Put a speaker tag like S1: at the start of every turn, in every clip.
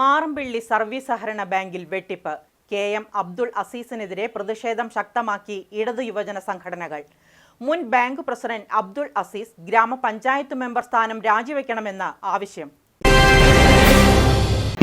S1: Marampilly service സഹകരണ ബാങ്കിൽ വെട്ടിപ്പ്. കെ എം അബ്ദുൾ അസീസിനെതിരെ പ്രതിഷേധം ശക്തമാക്കി ഇടതു യുവജന സംഘടനകൾ. മുൻ ബാങ്ക് പ്രസിഡന്റ് അബ്ദുൾ അസീസ് ഗ്രാമപഞ്ചായത്ത് മെമ്പർ സ്ഥാനം രാജിവെക്കണമെന്ന് ആവശ്യം.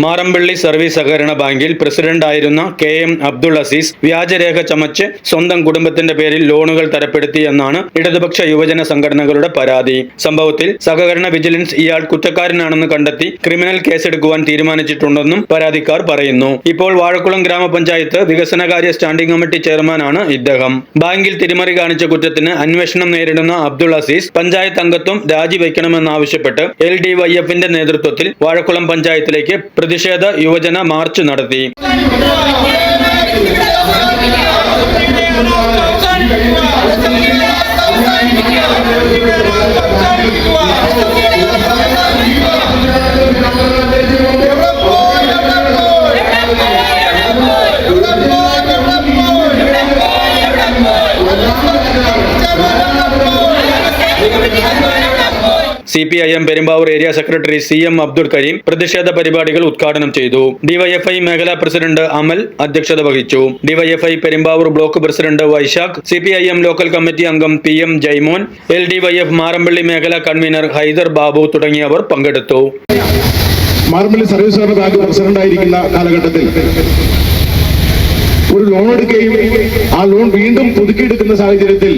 S2: മാറമ്പള്ളി സർവീസ് സഹകരണ ബാങ്കിൽ പ്രസിഡന്റായിരുന്ന കെ എം അബ്ദുൾ അസീസ് വ്യാജരേഖ ചമച്ച് സ്വന്തം കുടുംബത്തിന്റെ പേരിൽ ലോണുകൾ തരപ്പെടുത്തി എന്നാണ് ഇടതുപക്ഷ യുവജന സംഘടനകളുടെ പരാതി. സംഭവത്തിൽ സഹകരണ വിജിലൻസ് ഇയാൾ കുറ്റക്കാരനാണെന്ന് കണ്ടെത്തി ക്രിമിനൽ കേസെടുക്കുവാൻ തീരുമാനിച്ചിട്ടുണ്ടെന്നും പരാതിക്കാർ പറയുന്നു. ഇപ്പോൾ വാഴക്കുളം ഗ്രാമപഞ്ചായത്ത് വികസനകാര്യ സ്റ്റാൻഡിംഗ് കമ്മിറ്റി ചെയർമാനാണ് ഇദ്ദേഹം. ബാങ്കിൽ തിരിമറി കാണിച്ച കുറ്റത്തിന് അന്വേഷണം നേരിടുന്ന അബ്ദുൾ അസീസ് പഞ്ചായത്ത് അംഗത്വം രാജിവെക്കണമെന്നാവശ്യപ്പെട്ട് എൽ ഡി വൈ എഫിന്റെ നേതൃത്വത്തിൽ വാഴക്കുളം പഞ്ചായത്തിലേക്ക് പ്രതിഷേധ യുവജന മാർച്ച് നടത്തി. C P I M Perumbavoor area secretary C M Abdul Karim പ്രതിഷേധ പരിപാടികൾ ഉദ്ഘാടനം ചെയ്തു. ഡിവൈഎഫ്ഐ മേഖലാ പ്രസിഡന്റ് അമൽ അധ്യക്ഷത വഹിച്ചു. DYFI Perumbavoor block president Vaishakh C P I M local committee അംഗം P M Jaimon L D Y F Marampally മേഖലാ convener Hyder Babu തുടങ്ങിയവർ പങ്കെടുത്തു.
S3: മാർമലി സർവീസ് ബാങ്ക് പ്രസിഡന്റ് ആയിരിക്കുന്ന കാലഘട്ടത്തിൽ ഒരു ലോൺ എടുക്കുകയും ആ ലോൺ വീണ്ടും പുതുക്കിയെടുക്കുന്ന സാഹചര്യത്തിൽ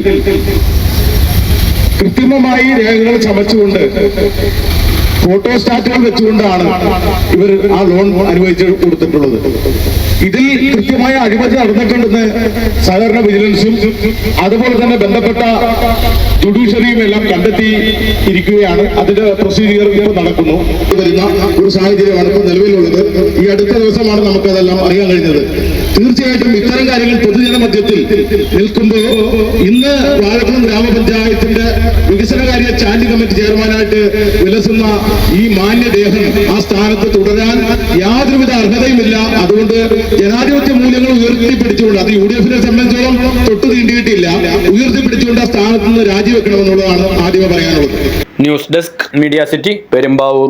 S3: കൃത്രിമമായി രേഖകൾ ചമച്ചുകൊണ്ട് ഫോട്ടോസ്റ്റാറ്റുകൾ വെച്ചുകൊണ്ടാണ് ഇവർ ആ ലോൺ അനുവദിച്ച് കൊടുത്തിട്ടുള്ളത്. ഇതിൽ കൃത്യമായ അഴിമതി നടന്നിട്ടുണ്ടെന്ന് സഹകരണ വിജിലൻസും അതുപോലെ തന്നെ ബന്ധപ്പെട്ട ജുഡീഷ്യറിയും എല്ലാം കണ്ടെത്തി ഇരിക്കുകയാണ് അതിന്റെ പ്രൊസീജിയർ ഇപ്പോൾ നടക്കുന്നു. വരുന്ന ഒരു സാഹചര്യമാണ് ഇപ്പോൾ നിലവിലുള്ളത്. ഈ അടുത്ത ദിവസമാണ് നമുക്ക് അതെല്ലാം അറിയാൻ കഴിഞ്ഞത്. തീർച്ചയായിട്ടും ഇത്തരം കാര്യങ്ങൾ പൊതുജന മധ്യത്തിൽ നിൽക്കുമ്പോൾ ഇന്ന് വാഴക്കുളം ഗ്രാമപഞ്ചായത്തിന്റെ വികസനകാര്യ സ്റ്റാൻഡിംഗ് കമ്മിറ്റി ചെയർമാനായിട്ട് വിലസുന്ന ഈ മാന്യദേഹം ആ സ്ഥാനത്ത് തുടരാൻ യാതൊരുവിധ അർഹതയുമില്ല. അതുകൊണ്ട് ജനാധിപത്യ മൂല്യങ്ങൾ ഉയർത്തിപ്പിടിച്ചുകൊണ്ട് അത് യു ഡി എഫിനെ സംബന്ധിച്ചോളം തൊട്ടു തീണ്ടിയിട്ടില്ല ഉയർത്തിപ്പിടിച്ചുകൊണ്ട് ആ സ്ഥാനത്ത് നിന്ന് രാജിവെക്കണമെന്നുള്ളതാണ് ആദ്യമേ പറയാനുള്ളത്.
S2: News desk media city Perumbavoor.